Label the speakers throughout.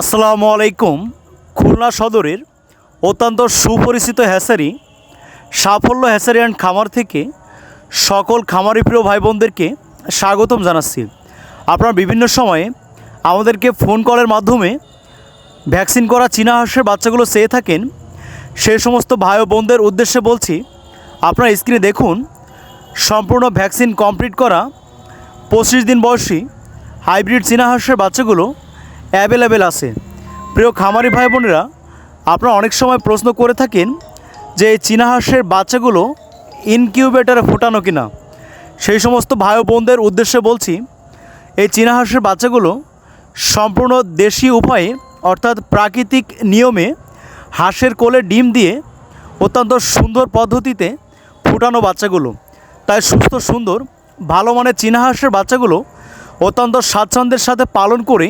Speaker 1: আসসালামু আলাইকুম। খুলনা সদরের অত্যন্ত সুপরিচিত হ্যাসারি, সাফল্য হ্যাসারি অ্যান্ড খামার থেকে সকল খামারি প্রিয় ভাই বোনদেরকে স্বাগতম জানাচ্ছি। আপনারা বিভিন্ন সময়ে আমাদেরকে ফোন কলের মাধ্যমে ভ্যাকসিন করা চীনা হাঁসের বাচ্চাগুলো চেয়ে থাকেন। সেই সমস্ত ভাই ও বোনদের উদ্দেশ্যে বলছি, আপনারা স্ক্রিনে দেখুন, সম্পূর্ণ ভ্যাকসিন কমপ্লিট করা পঁচিশ দিন বয়সী হাইব্রিড চীনা হাঁসের বাচ্চাগুলো অ্যাভেলেবেল আছে। প্রিয় খামারি ভাই বোনেরা, আপনারা অনেক সময় প্রশ্ন করে থাকেন যে এই চীনা হাঁসের বাচ্চাগুলো ইনকিউবেটারে ফোটানো কিনা। সেই সমস্ত ভাই বোনদের উদ্দেশ্যে বলছি, এই চীনা হাঁসের বাচ্চাগুলো সম্পূর্ণ দেশি উপায়ে, অর্থাৎ প্রাকৃতিক নিয়মে হাঁসের কোলে ডিম দিয়ে অত্যন্ত সুন্দর পদ্ধতিতে ফুটানো বাচ্চাগুলো। তাই সুস্থ, সুন্দর, ভালো মানের চীনা হাঁসের বাচ্চাগুলো অত্যন্ত স্বাচ্ছন্দ্যের সাথে পালন করে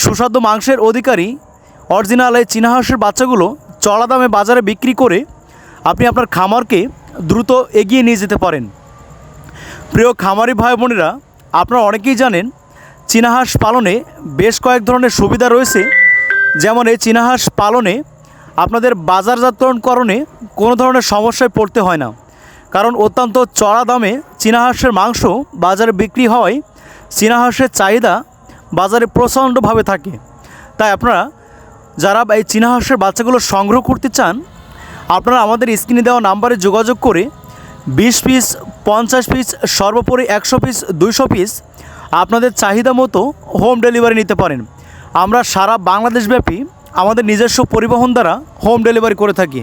Speaker 1: সুস্বাদু মাংসের অধিকারী অরিজিনাল এই চীনা হাঁসের বাচ্চাগুলো চড়া দামে বাজারে বিক্রি করে আপনি আপনার খামারকে দ্রুত এগিয়ে নিয়ে যেতে পারেন। প্রিয় খামারি ভাই বোনেরা, আপনারা অনেকেই জানেন চীনা হাঁস পালনে বেশ কয়েক ধরনের সুবিধা রয়েছে। যেমন এই চীনা হাঁস পালনে আপনাদের বাজারজাতকরণে কোনো ধরনের সমস্যায় পড়তে হয় না। কারণ অত্যন্ত চড়া দামে চীনা হাঁসের মাংস বাজারে বিক্রি হওয়ায় চীনা হাঁসের চাহিদা বাজারে প্রচণ্ডভাবে থাকে। তাই আপনারা যারা এই চীনা হাঁসের বাচ্চাগুলো সংগ্রহ করতে চান, আপনারা আমাদের স্ক্রিনে দেওয়া নাম্বারে যোগাযোগ করে বিশ পিস, পঞ্চাশ পিস, সর্বোপরি একশো পিস, দুইশো পিস আপনাদের চাহিদা মতো হোম ডেলিভারি নিতে পারেন। আমরা সারা বাংলাদেশব্যাপী আমাদের নিজস্ব পরিবহন দ্বারা হোম ডেলিভারি করে থাকি।